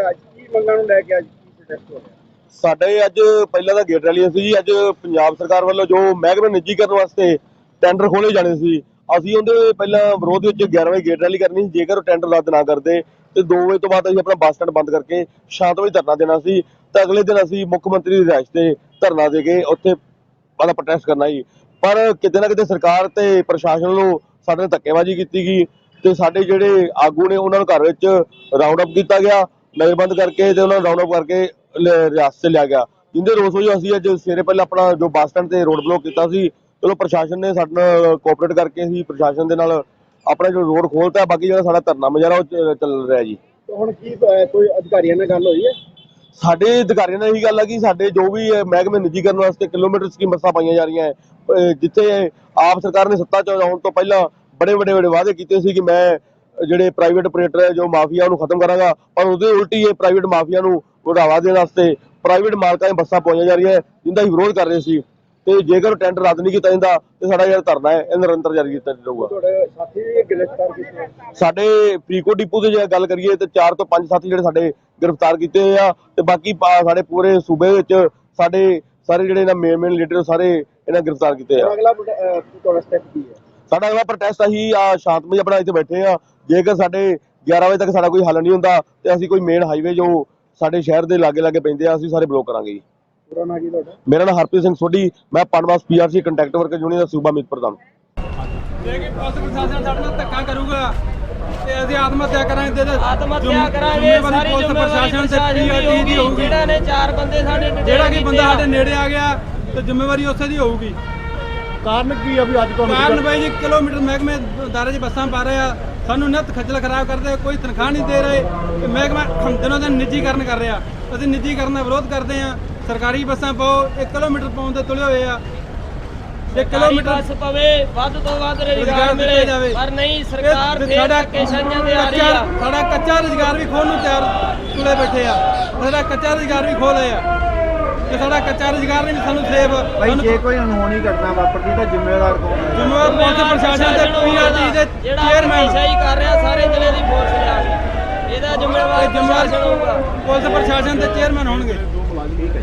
ਅੱਜ ਕੀ ਮੰਗਾਂ ਨੂੰ ਲੈ ਕੇ ਅੱਜ ਕੀ ਪ੍ਰੋਟੈਸਟ ਹੋ ਰਿਹਾ? ਸਾਡੇ ਅੱਜ ਪਹਿਲਾਂ ਤਾਂ ਗੇਟ ਰੈਲੀ ਸੀ ਜੀ, ਅੱਜ ਪੰਜਾਬ ਸਰਕਾਰ ਵੱਲੋਂ ਜੋ ਮਹਿਕਮੇ ਨਿੱਜੀਕਰਨ ਵਾਸਤੇ ਟੈਂਡਰ ਖੋਲੇ ਜਾਣੇ ਸੀ, ਅਸੀਂ ਉਹਦੇ ਪਹਿਲਾਂ ਵਿਰੋਧ ਵਿੱਚ 11 ਵਜੇ ਗੇਟ ਰੈਲੀ ਕਰਨੀ ਸੀ, ਜੇਕਰ ਉਹ ਟੈਂਡਰ ਰੱਦ ਨਾ ਕਰਦੇ, ਤੇ 2 ਵਜੇ ਤੋਂ ਬਾਅਦ ਅਸੀਂ ਆਪਣਾ ਬੱਸ ਸਟੈਂਡ ਬੰਦ ਕਰਕੇ ਸ਼ਾਂਤ ਵਜੇ ਧਰਨਾ ਦੇਣਾ ਸੀ, ਤੇ ਅਗਲੇ ਦਿਨ ਅਸੀਂ ਮੁੱਖ ਮੰਤਰੀ ਦੀ ਰਿਹਾਇਸ਼ ਤੇ ਧਰਨਾ ਦੇ ਕੇ ਉੱਥੇ ਵਾਲਾ ਪ੍ਰੋਟੈਸਟ ਕਰਨਾ ਜੀ ਪਰ ਕਿਤੇ ਨਾ ਕਿਤੇ ਸਰਕਾਰ ਤੇ ਪ੍ਰਸ਼ਾਸਨ ਨੂੰ ਸਾਡੇ ਨਾਲ ਧੱਕੇਬਾਜ਼ੀ ਕੀਤੀ ਗਈ, ਤੇ ਸਾਡੇ ਜਿਹੜੇ ਆਗੂ ਨੇ ਉਹਨਾਂ ਨੂੰ ਘਰ ਵਿੱਚ ਰਾਉਂਡ ਅਪ ਕੀਤਾ ਗਿਆ ਨਜ਼ਰਬੰਦ ਕਰਕੇ ਤੇ ਉਹਨਾਂ ਨੂੰ ਰਾਉਂਡ ਅਪ ਕਰਕੇ ਰਿਆਸਤ 'ਚ ਲਿਆ ਗਿਆ। ਜਿੰਦੇ ਰੋਸ ਵਜੋਂ ਅਸੀਂ ਅੱਜ ਸਵੇਰੇ ਪਹਿਲਾਂ ਆਪਣਾ ਜੋ ਬੱਸ ਸਟੈਂਡ ਤੇ ਰੋਡ ਬਲੌਕ ਕੀਤਾ ਸੀ ਚਲੋ ਪ੍ਰਸ਼ਾਸਨ ਨੇ ਸਾਡੇ ਨਾਲ ਕੋਆਪਰੇਟ ਕਰਕੇ ਅਸੀਂ ਪ੍ਰਸ਼ਾਸਨ ਦੇ ਨਾਲ ਆਪਣਾ ਜੋ ਰੋਡ ਖੋਲਤਾ ਬਾਕੀ ਜਿਹੜਾ ਸਾਡਾ ਧਰਨਾ ਮੁਜ਼ਾਹਰਾ ਉਹ ਚੱਲ ਰਿਹਾ ਜੀ। ਹੁਣ ਕੀ ਕੋਈ ਅਧਿਕਾਰੀਆਂ ਨਾਲ ਗੱਲ ਹੋਈ ਹੈ? ਸਾਡੇ ਅਧਿਕਾਰੀਆਂ ਨਾਲ ਇਹੀ ਗੱਲ ਆ ਕਿ ਸਾਡੇ ਜੋ ਵੀ ਮਹਿਕਮੇ ਨਿੱਜੀਕਰਨ ਵਾਸਤੇ ਕਿਲੋਮੀਟਰ ਸਕੀਮ ਬੱਸਾਂ ਪਾਈਆਂ ਜਾ ਰਹੀਆਂ ਹੈ ਜਿੱਥੇ ਆਪ ਸਰਕਾਰ ਨੇ ਸੱਤਾ ਚ ਆਉਣ ਤੋਂ ਪਹਿਲਾਂ ਬੜੇ ਵੱਡੇ ਵੱਡੇ ਵਾਅਦੇ ਕੀਤੇ ਸੀ ਕਿ ਮੈਂ ਜਿਹੜੇ ਪ੍ਰਾਈਵੇਟ ਆਪਰੇਟਰ ਹੈ ਜੋ ਮਾਫੀਆ ਨੂੰ ਖਤਮ ਕਰਾਂਗਾ ਪਰ ਉਹਦੇ ਉਲਟੀ ਇਹ ਪ੍ਰਾਈਵੇਟ ਮਾਫੀਆ ਨੂੰ ਵਧਾਵਾ ਦੇਣ ਵਾਸਤੇ ਪ੍ਰਾਈਵੇਟ ਮਾਲਕਾਂ ਦੀਆਂ ਬੱਸਾਂ ਪਾਈਆਂ ਜਾ ਰਹੀਆਂ ਜਿੰਦਾ ਹੀ ਵਿਰੋਧ ਕਰ ਰਹੇ ਸੀ। ਤੇ ਜੇਕਰ ਟੈਂਡਰ ਰੱਦ ਨਹੀਂ ਕੀਤਾ ਜਾਂਦਾ ਤੇ ਸਾਡਾ ਜਿਹੜਾ ਧਰਨਾ ਹੈ ਇਹ ਨਿਰੰਤਰ ਜਾਰੀ ਕੀਤਾ ਜਾਊਗਾ। ਤੁਹਾਡੇ ਸਾਥੀ ਵੀ ਗ੍ਰਿਫਤਾਰ ਕੀਤੇ ਸਾਡੇ ਫਰੀਦਕੋਟ ਡਿਪੂ ਦੇ ਜੇ ਗੱਲ ਕਰੀਏ ਤੇ 4 ਤੋਂ 5 ਸਾਥੀ ਜਿਹੜੇ ਸਾਡੇ ਗ੍ਰਿਫਤਾਰ ਕੀਤੇ ਹੋਏ ਆ ਤੇ ਬਾਕੀ ਸਾਡੇ ਪੂਰੇ ਸੂਬੇ ਵਿੱਚ ਸਾਡੇ ਸਾਰੇ ਜਿਹੜੇ ਇਹਨਾਂ ਮੇਨ ਮੇਨ ਲੀਡਰ ਸਾਰੇ ਇਹਨਾਂ ਗ੍ਰਿਫਤਾਰ ਕੀਤੇ ਆ। ਹੁਣ ਅਗਲਾ ਪ੍ਰੋਟੈ- ਅਹ, ਤੁਹਾਡਾ ਸਟੈਪ ਕੀ ਹੈ? ਸਾਡਾ ਅਗਲਾ ਪ੍ਰੋਟੈਸਟ ਅਸੀਂ ਆ ਸ਼ਾਂਤਮਈ ਆਪਣਾ ਇੱਥੇ ਬੈਠੇ ਆ ਜੇਕਰ ਸਾਡੇ 11 ਵਜੇ ਤੱਕ ਸਾਡਾ ਕੋਈ ਹੱਲ ਨਹੀਂ ਹੁੰਦਾ ਤੇ ਅਸੀਂ ਕੋਈ ਮੇਨ ਹਾਈਵੇ ਜੋ ਸਾਡੇ ਸ਼ਹਿਰ ਦੇ ਲਾਗੇ ਲਾਗੇ ਪੈਂਦੇ ਆ ਅਸੀਂ ਸਾਰੇ ਬਲੌਕ ਕਰਾਂਗੇ ਜੀ। ਪੂਰਾ ਨਾਂ ਕੀ ਤੁਹਾਡਾ? ਮੇਰਾ ਨਾਮ ਹਰਪ੍ਰੀਤ ਸਿੰਘ ਸੋਢੀ ਮੈਂ ਪਨਵਾਸ ਪੀਆਰਸੀ ਕੰਟੈਕਟ ਵਰਕਰ ਯੂਨੀਅਨ ਦਾ ਸੂਬਾ ਮੀਤ ਪ੍ਰਧਾਨ। ਜੇ ਕਿ ਪੁਲਿਸ ਪ੍ਰਸ਼ਾਸਨ ਸਾਡੇ ਨਾਲ ਧੱਕਾ ਕਰੂਗਾ ਤੇ ਅਸੀਂ ਆਤਮ ਹੱਤਿਆ ਕਰਾਂਗੇ ਤੇ ਆਤਮ ਹੱਤਿਆ ਜ਼ਿੰਮੇ- ਕਰਾਂਗੇ ਜ਼ਿੰਮੇਵਾਰੀ ਸਾਰੀ ਪੁਲਿਸ ਜ਼ਿੰਮੇਵਾਰੀ ਪ੍ਰਸ਼ਾਸਨ ਤੇ ਦੀ ਹੋਊਗੀ ਜਿਹੜਾ ਨੇ ਚਾਰ ਬੰਦੇ ਸਾਡੇ ਜਿਹੜਾ ਕਿ ਬੰਦਾ ਸਾਡੇ ਨੇੜੇ ਆ ਗਿਆ ਤੇ ਜ਼ਿੰਮੇਵਾਰੀ ਉਸੇ ਦੀ ਹੋਊਗੀ। ਕਾਰਨ ਕੀ ਆ ਵੀ ਅੱਜ ਕਾਰਨ ਬਾਈ ਜੀ ਕਿਲੋਮੀਟਰ ਮਹਿਕਮੇ ਦਾਰੇ 'ਚ ਬੱਸਾਂ ਪਾ ਰਹੇ ਆ ਸਾਨੂੰ ਨਿਤ ਖੱਜਲ ਖਰਾਬ ਕਰਦੇ ਕੋਈ ਤਨਖਾਹ ਨਹੀਂ ਦੇ ਰਹੇ। ਤੇ ਮਹਿਕਮਾ ਦਿਨੋਂ ਦਿਨ ਨਿੱਜੀਕਰਨ ਕਰ ਰਿਹਾ। ਅਸੀਂ ਨਿੱਜੀਕਰਨ ਦਾ ਵਿਰੋਧ ਕਰਦੇ ਆ ਸਰਕਾਰੀ ਬੱਸਾਂ ਪਾਓ 1 ਕਿਲੋਮੀਟਰ ਪਾਉਣ ਦੇ ਤੁਲੇ ਹੋਏ ਆ। 1 ਕਿਲੋਮੀਟਰ ਬੱਸ ਪਵੇ ਵੱਧ ਤੋਂ ਵੱਧ ਰੁਜ਼ਗਾਰ ਮਿਲੇ। ਪਰ ਨਹੀਂ ਸਰਕਾਰ ਫੇਰ ਸਾਡਾ ਧੱਕੇ ਸ਼ਾਹੀਆਂ ਤੇ ਆ ਰਹੀ ਕੱਚਾ- ਆ। ਸਾਡਾ ਕੱਚਾ ਰੁਜ਼ਗਾਰ ਵੀ ਖੋਣ ਨੂੰ ਤਿਆਰ ਤੁਲੇ ਬੈਠੇ ਆ। ਸਾਡਾ ਕੱਚਾ ਰੁਜ਼ਗਾਰ ਵੀ ਖੋਹ ਲਏ ਆ। ਤੇ ਸਾਡਾ ਕੱਚਾ ਰੁਜ਼ਗਾਰ ਨਹੀਂ ਸਾਨੂੰ ਸੇਫ ਭਾਈ ਜੇ ਕੋਈ ਅਨਹੋਣੀ ਘਟਨਾ ਵਾਪਰਦੀ ਤਾਂ ਜ਼ਿੰਮੇਵਾਰ ਕੌਣ ਹੈ? ਜ਼ਿੰਮੇਵਾਰ ਪੁਲਿਸ ਪ੍ਰਸ਼ਾਸਨ ਤੇ ਪੀਆਰਟੀ ਦੇ ਜਿਹੜਾ ਚੇਅਰਮੈਨ ਸਹੀ ਕਰ ਰਿਹਾ ਸਾਰੇ ਜ਼ਿਲ੍ਹੇ ਦੀ ਫੋਰਸ ਲਿਆ ਕੇ ਇਹਦਾ ਜ਼ਿੰਮੇਵਾਰ ਜ਼ਿੰਮੇਵਾਰ ਪੁਲਿਸ ਪ੍ਰਸ਼ਾਸਨ ਤੇ ਚੇਅਰਮੈਨ ਹੋਣਗੇ। ਠੀਕ ਹੈ